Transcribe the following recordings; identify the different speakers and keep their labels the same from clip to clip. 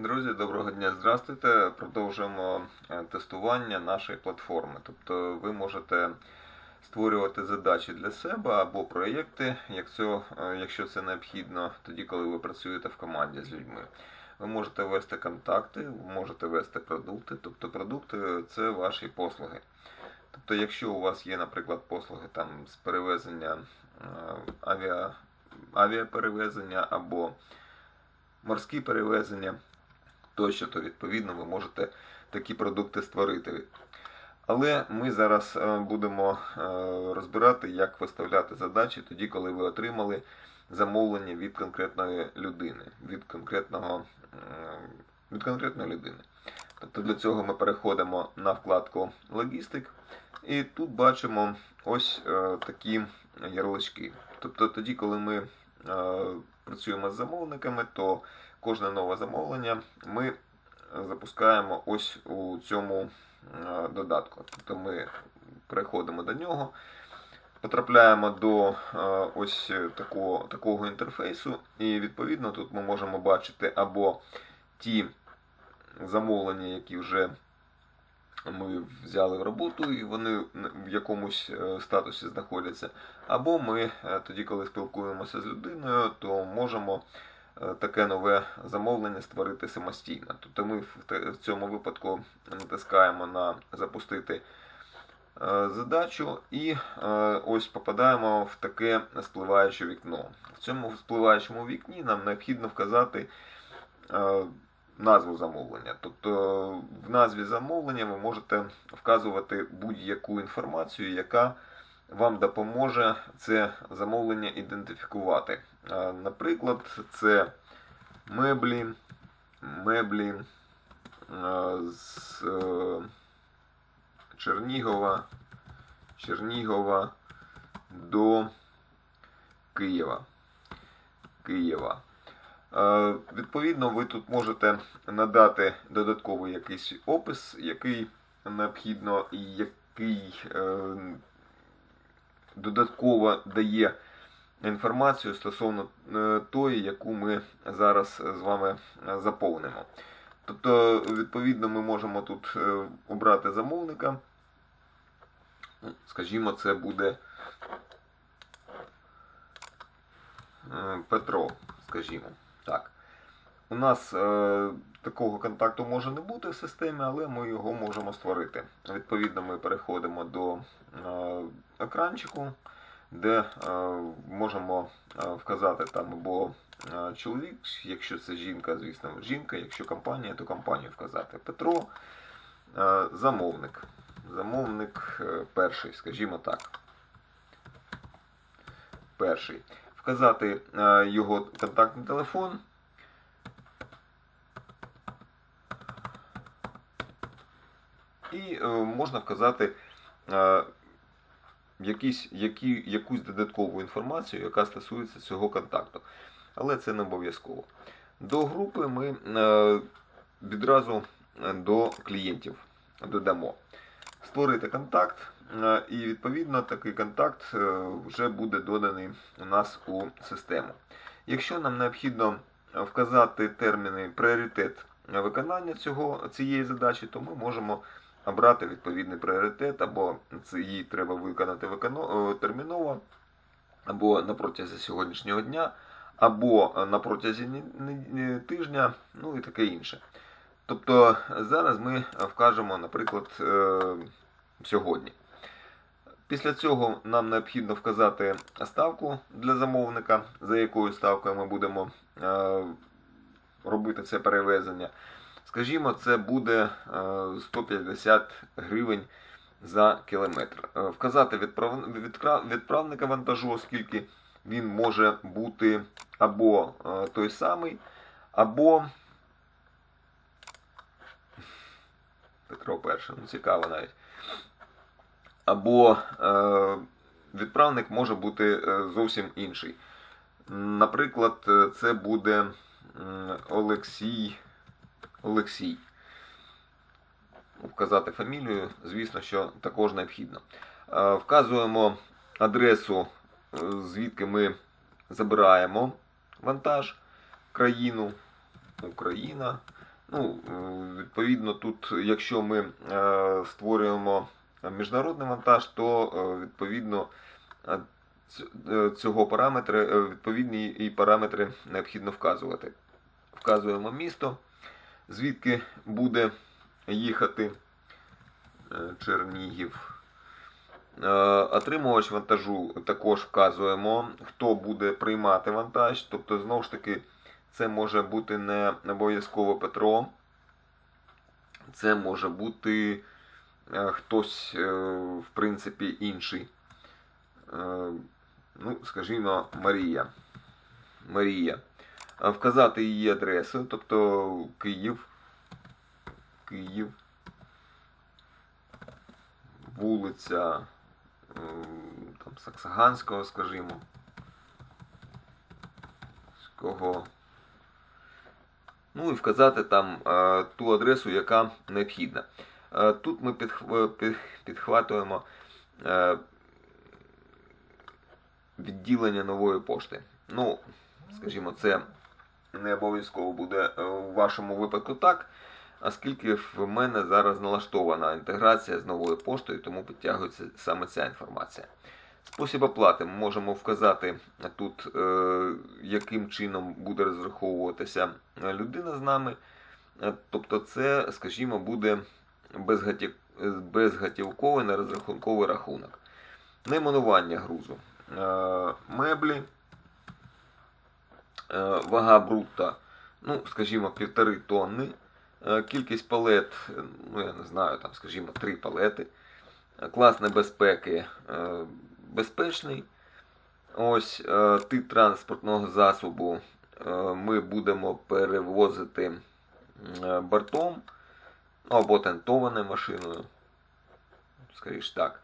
Speaker 1: Друзі, доброго дня, здравствуйте. Продовжуємо е, тестування нашої платформи. Тобто ви можете створювати задачі для себе або проєкти, якщо, е, якщо це необхідно, тоді, коли ви працюєте в команді з людьми. Ви можете вести контакти, можете вести продукти. Тобто продукти це ваші послуги. Тобто, якщо у вас є, наприклад, послуги там, з перевезення е, авіа, авіаперевезення або морські перевезення тощо, то відповідно ви можете такі продукти створити. Але ми зараз е, будемо е, розбирати, як виставляти задачі тоді, коли ви отримали замовлення від конкретної людини, від конкретного від конкретної людини. Тобто для цього ми переходимо на вкладку Логістик, і тут бачимо ось е, такі ярлички. Тобто тоді, коли ми працюємо з замовниками, то кожне нове замовлення ми запускаємо ось у цьому е, додатку. Тобто ми переходимо до нього, потрапляємо до е, ось такого, такого інтерфейсу, і відповідно тут ми можемо бачити або ті замовлення, які вже ми взяли в роботу, і вони в якомусь е, статусі знаходяться. Або ми тоді, коли спілкуємося з людиною, то можемо таке нове замовлення створити самостійно. Тобто ми в цьому випадку натискаємо на запустити е, задачу і е, ось попадаємо в таке спливаюче вікно. В цьому спливаючому вікні нам необхідно вказати е, назву замовлення. Тобто в назві замовлення ви можете вказувати будь-яку інформацію, яка вам допоможе це замовлення ідентифікувати. Наприклад, це меблі, меблі з е, Чернігова, Чернігова до Києва. Києва. Відповідно, ви тут можете надати додатковий якийсь опис, який необхідно і який е, додатково дає інформацію стосовно е, тої, яку ми зараз з вами е, заповнимо. Тобто, відповідно, ми можемо тут е, обрати замовника. Скажімо, це буде Петро, скажімо. Так. У нас е, такого контакту може не бути в системі, але ми його можемо створити. Відповідно, ми переходимо до екранчику, де е, можемо е, вказати там або е, чоловік, якщо це жінка, звісно, жінка, якщо компанія, то компанію вказати. Петро, замовник. Замовник перший, скажімо так. Перший. Вказати його контактний телефон. І можна вказати якісь, які, якусь додаткову інформацію, яка стосується цього контакту. Але це не обов'язково. До групи ми е, відразу е, до клієнтів додамо. Створити контакт, е, і відповідно такий контакт е, вже буде доданий у нас у систему. Якщо нам необхідно вказати терміни пріоритет виконання цього, цієї задачі, то ми можемо обрати відповідний пріоритет, або це її треба виконати е, терміново, або на протязі сьогоднішнього дня, або на протязі тижня, ну і таке інше. Тобто зараз ми вкажемо, наприклад, е, сьогодні. Після цього нам необхідно вказати ставку для замовника, за якою ставкою ми будемо е, робити це перевезення. Скажімо, це буде е, 150 гривень за кілометр. Е, Вказати відправника вантажу, оскільки він може бути або е, той самий, або Петро перший, ну цікаво навіть. Або е, відправник може бути е, зовсім інший. Наприклад, е, це буде Олексій. Олексій. Вказати фамілію, звісно, що також необхідно. Е, Вказуємо адресу, е, звідки ми забираємо вантаж, країну, Україна, Ну, е, відповідно, тут, якщо ми створюємо міжнародний вантаж, то відповідно ць- цього параметра, е, відповідні і параметри необхідно вказувати. Вказуємо місто, звідки буде їхати е, Чернігів. Е, Отримувач вантажу також вказуємо, хто буде приймати вантаж. Тобто, знову ж таки, це може бути не обов'язково Петро, це може бути е, хтось, в принципі, інший. Ну, скажімо, Марія. Марія. А Вказати її адресу, тобто Київ. Київ. Вулиця е, там, Саксаганського, скажімо. Кого. Ну і вказати там е, ту адресу, яка необхідна. Е, тут ми підхв- е, під- підхватуємо е, відділення нової пошти. Ну, скажімо, це не обов'язково буде е, у вашому випадку так, оскільки в мене зараз налаштована інтеграція з новою поштою, тому підтягується саме ця інформація. Спосіб оплати ми можемо вказати тут, е, яким чином буде розраховуватися е, людина з нами. Тобто, це, скажімо, буде безгатів... безгатівковий нерозрахунковий рахунок. Найменування грузу. Меблі. Е, Вага брутта, ну, скажімо, півтори тонни. Е, Кількість палет, е, ну я не знаю, там, скажімо, три палети. Клас небезпеки безпечний. Ось тип транспортного засобу ми будемо перевозити бортом або тентованою машиною. Скоріше так.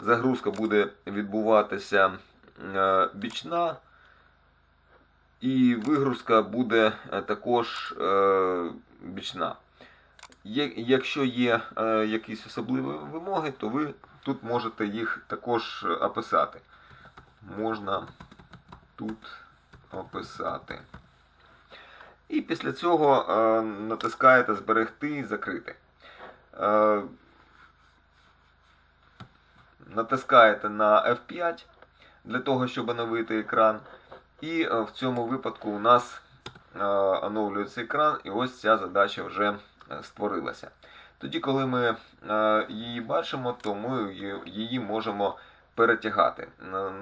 Speaker 1: Загрузка буде відбуватися бічна. І вигрузка буде е, також е, бічна. Якщо є е, якісь особливі вимоги, то ви тут можете їх також описати. Можна тут описати. І після цього натискаєте Зберегти і закрити. Натискаєте на F5 для того, щоб оновити екран. І е, в цьому випадку у нас е, оновлюється екран, і ось ця задача вже е, створилася. Тоді, коли ми її бачимо, то ми її- можемо перетягати.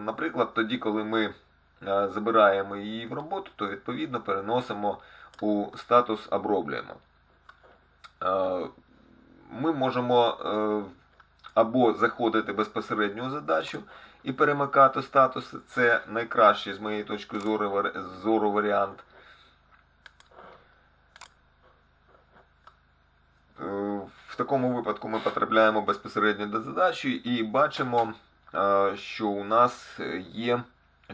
Speaker 1: Наприклад, тоді, коли ми забираємо її в роботу, то відповідно переносимо у статус оброблюємо. Ми можемо або заходити безпосередньо у задачу і перемикати статуси. Це найкращий з моєї точки зору, зору варіант. Е, В такому випадку ми потрапляємо безпосередньо до задачі і бачимо, е, що у нас є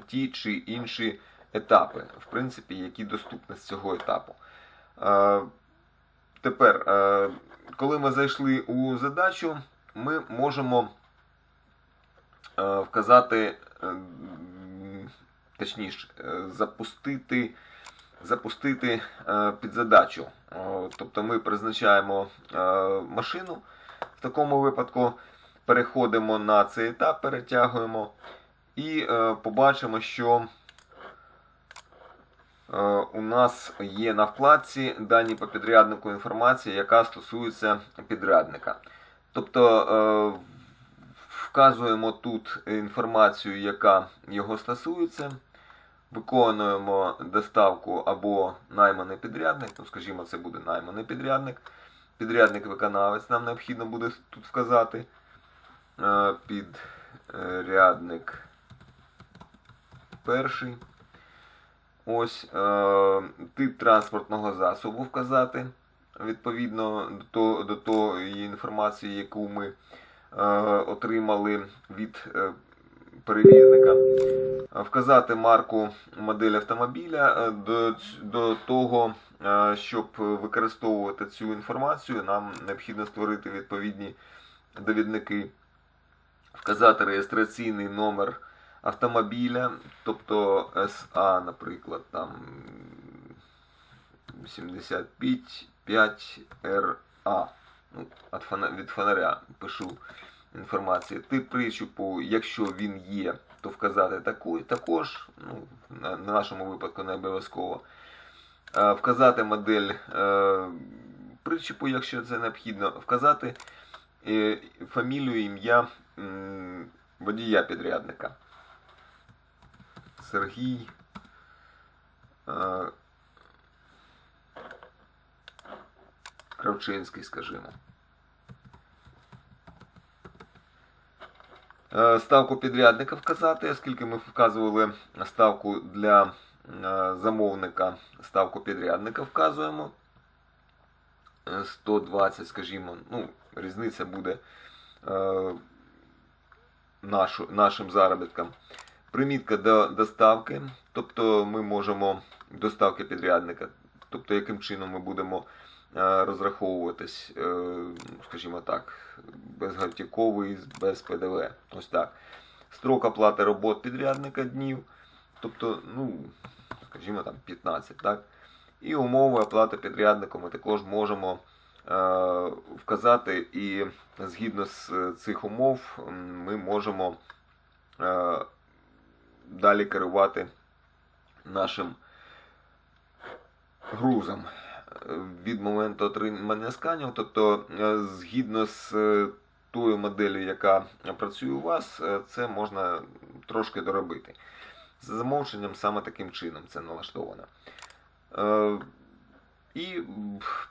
Speaker 1: ті чи інші етапи, в принципі, які доступні з цього етапу. Е, Тепер, коли ми зайшли у задачу, ми можемо е, вказати, е, точніше, е, запустити, запустити під задачу. Е, Тобто ми призначаємо машину. В такому випадку переходимо на цей етап, перетягуємо і побачимо, що у нас є на вкладці дані по підряднику інформація, яка стосується підрядника. Тобто е, вказуємо тут інформацію, яка його стосується. Виконуємо доставку або найманий підрядник, ну, скажімо, це буде найманий підрядник. Підрядник-виконавець нам необхідно буде тут вказати. Е, Підрядник перший. Ось е, тип транспортного засобу вказати відповідно до, до тої інформації, яку ми е, отримали від е, перевізника. Е, Вказати марку модель автомобіля до, до того, щоб використовувати цю інформацію, нам необхідно створити відповідні довідники, вказати реєстраційний номер автомобіля, тобто СА, наприклад, там 75 5RA. Ну, від фона- від фонаря пишу інформацію. Тип причіпу, якщо він є, то вказати таку, також, ну, на, на нашому випадку не обов'язково. Е, Вказати модель е, причіпу, якщо це необхідно, вказати е, фамілію, ім'я водія підрядника. Сергій. Кравчинський, скажімо. Е, Ставку підрядника вказати, оскільки ми вказували ставку для е, замовника, ставку підрядника вказуємо. Е, 120, скажімо, ну, різниця буде е, нашу, нашим заробіткам. Примітка до доставки, тобто ми можемо доставки підрядника, тобто яким чином ми будемо е, розраховуватись, е, скажімо так, безготівковий, без ПДВ. Ось так. Строк оплати робот підрядника днів, тобто, ну, скажімо там 15, так? І умови оплати підряднику ми також можемо е, вказати, і згідно з е, цих умов ми можемо е, далі керувати нашим грузом е, від моменту отримання сканів. Тобто, е, згідно з е, тою моделлю, яка працює у вас, е, це можна трошки доробити. За замовченням саме таким чином це налаштовано. І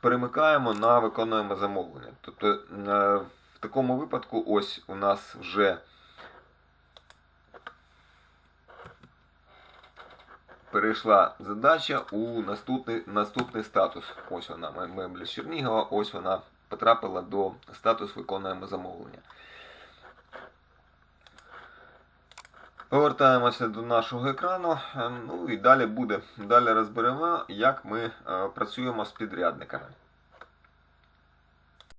Speaker 1: перемикаємо на виконуємо замовлення. Тобто в такому випадку ось у нас вже перейшла задача у наступний, наступний статус. Ось вона, ме- меблі Чернігова, ось вона потрапила до статус виконуємо замовлення. Повертаємося до нашого екрану. е, Ну і далі буде. Далі розберемо, як ми е, працюємо з підрядниками.